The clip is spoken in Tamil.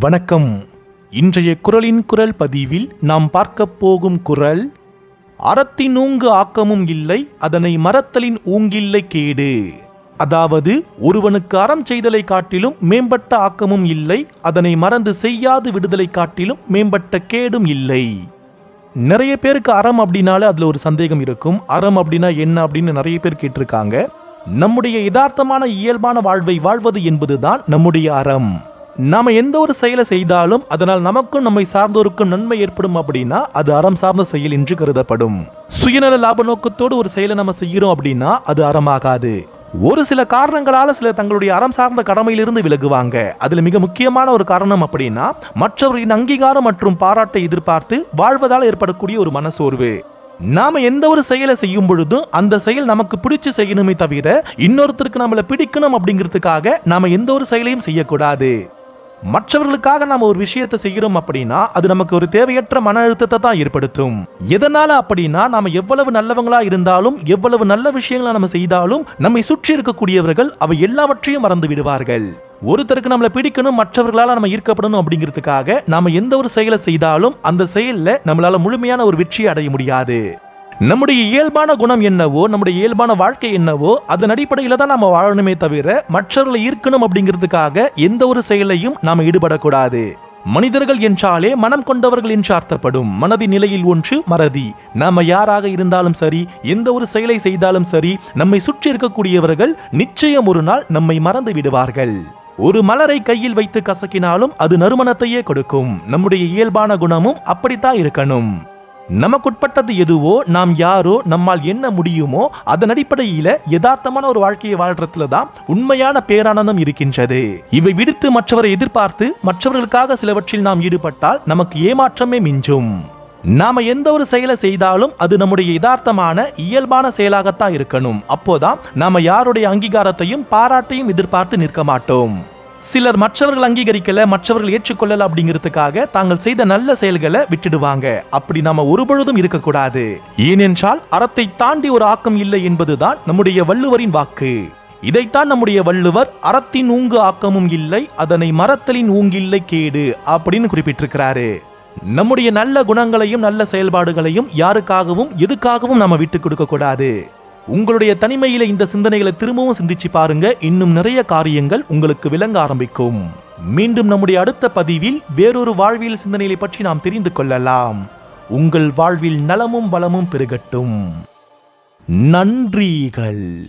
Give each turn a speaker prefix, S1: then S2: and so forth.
S1: வணக்கம். இன்றைய குரலின் குரல் பதிவில் நாம் பார்க்கப் போகும் குரல் அறத்தின் ஊங்கு ஆக்கமும் இல்லை அதனை மறத்தலின் ஊங்கில்லை கேடு. அதாவது ஒருவனுக்கு அறம் செய்தலை காட்டிலும் மேம்பட்ட ஆக்கமும் இல்லை அதனை மறந்து செய்யாது விடுதலை காட்டிலும் மேம்பட்ட கேடும் இல்லை. நிறைய பேருக்கு அறம் அப்படின்னாலே அதில் ஒரு சந்தேகம் இருக்கும். அறம் அப்படின்னா என்ன அப்படின்னு நிறைய பேர் கேட்டிருக்காங்க. நம்முடைய யதார்த்தமான இயல்பான வாழ்வை வாழ்வது என்பதுதான் நம்முடைய அறம். நாம் எந்த ஒரு செயலை செய்தாலும் அதனால் நமக்கும் நம்மை சார்ந்தோருக்கும் நன்மை ஏற்படும் அப்படின்னா அது அறம் சார்ந்த செயல் என்று கருதப்படும். சுயநல லாப நோக்கத்தோடு ஒரு செயலை நம்ம செய்கிறோம் அப்படின்னா அது அறமாகாது. ஒரு சில காரணங்களால சில தங்களுடைய அறம் சார்ந்த கடமையிலிருந்து விலகுவாங்க. அதுல மிக முக்கியமான ஒரு காரணம் அப்படின்னா மற்றவர்களின் அங்கீகாரம் மற்றும் பாராட்டை எதிர்பார்த்து வாழ்வதால் ஏற்படக்கூடிய ஒரு மனசோர்வு நாம எந்த ஒரு செயலை செய்யும் பொழுதும் அந்த செயல் நமக்கு பிடிச்சு செய்யணுமே தவிர இன்னொருத்தருக்கு நம்மளை பிடிக்கணும் அப்படிங்கிறதுக்காக நாம எந்த ஒரு செயலையும் செய்யக்கூடாது. மற்றவர்களுக்காக நாம் ஒரு விஷயத்தை செய்கிறோம் அப்படின்னா அது நமக்கு ஒரு தேவையற்ற மன அழுத்தத்தை தான் ஏற்படுத்தும். எதனால அப்படின்னா நாம எவ்வளவு நல்லவங்களா இருந்தாலும் எவ்வளவு நல்ல விஷயங்களை நம்ம செய்தாலும் நம்மை சுற்றி இருக்கக்கூடியவர்கள் அவை எல்லாவற்றையும் மறந்து விடுவார்கள். ஒருத்தருக்கு நம்மளை பிடிக்கணும் மற்றவர்களால் நம்ம ஈர்க்கப்படணும் அப்படிங்கிறதுக்காக நாம எந்த ஒரு செயலை செய்தாலும் அந்த செயலில் நம்மளால முழுமையான ஒரு வெற்றியை அடைய முடியாது. நம்முடைய இயல்பான குணம் என்னவோ நம்முடைய இயல்பான வாழ்க்கை என்னவோ அதன் அடிப்படையில் தான் நம்ம வாழணுமே தவிர மற்றவர்களை ஈர்க்கணும் அப்படிங்கிறதுக்காக எந்த ஒரு செயலையும் நாம் ஈடுபடக்கூடாது. மனிதர்கள் என்றாலே மனம் கொண்டவர்கள் என்று அர்த்தப்படும். மனதின் நிலையில் ஒன்று மறதி. நாம யாராக இருந்தாலும் சரி எந்த ஒரு செயலை செய்தாலும் சரி நம்மை சுற்றி இருக்கக்கூடியவர்கள் நிச்சயம் ஒரு நாள் நம்மை மறந்து விடுவார்கள். ஒரு மலரை கையில் வைத்து கசக்கினாலும் அது நறுமணத்தையே கொடுக்கும். நம்முடைய இயல்பான குணமும் அப்படித்தான் இருக்கணும். நமக்குட்பட்டது எதுவோ நாம் யாரோ நம்மால் என்ன முடியுமோ அதன் அடிப்படையில் யதார்த்தமான ஒரு வாழ்க்கையை வாழ்றதுல தான் உண்மையான பேரானந்தம் இருக்கின்றது. இவை விடுத்து மற்றவரை எதிர்பார்த்து மற்றவர்களுக்காக சிலவற்றில் நாம் ஈடுபட்டால் நமக்கு ஏமாற்றமே மிஞ்சும். நாம எந்த ஒரு செயலை செய்தாலும் அது நம்முடைய யதார்த்தமான இயல்பான செயலாகத்தான் இருக்கணும். அப்போதான் நாம யாருடைய அங்கீகாரத்தையும் பாராட்டையும் எதிர்பார்த்து நிற்க மாட்டோம். சிலர் மற்றவர்கள் அங்கீகரிக்கல மற்றவர்கள் ஏற்றுக்கொள்ளல அப்படிங்கிறதுக்காக தாங்கள் செய்த நல்ல செயல்களை விட்டுடுவாங்க. அப்படி நாம ஒருபொழுதும் இருக்கக்கூடாது. ஏனென்றால் அறத்தை தாண்டி ஒரு ஆக்கம் இல்லை என்பதுதான் நம்முடைய வள்ளுவரின் வாக்கு. இதைத்தான் நம்முடைய வள்ளுவர் அறத்தின் ஊங்கு ஆக்கமும் இல்லை அதனை மரத்தலின் ஊங்கில்லை கேடு அப்படின்னு குறிப்பிட்டிருக்கிறாரு. நம்முடைய நல்ல குணங்களையும் நல்ல செயல்பாடுகளையும் யாருக்காகவும் எதுக்காகவும் நாம விட்டு கொடுக்க கூடாது. உங்களுடைய தனிமையில இந்த சிந்தனைகளை திரும்பவும் சிந்திச்சு பாருங்க. இன்னும் நிறைய காரியங்கள் உங்களுக்கு விளங்க ஆரம்பிக்கும். மீண்டும் நம்முடைய அடுத்த பதிவில் வேறொரு வாழ்வியல் சிந்தனைகளை பற்றி நாம் தெரிந்து கொள்ளலாம். உங்கள் வாழ்வில் நலமும் வளமும் பெருகட்டும். நன்றிகள்.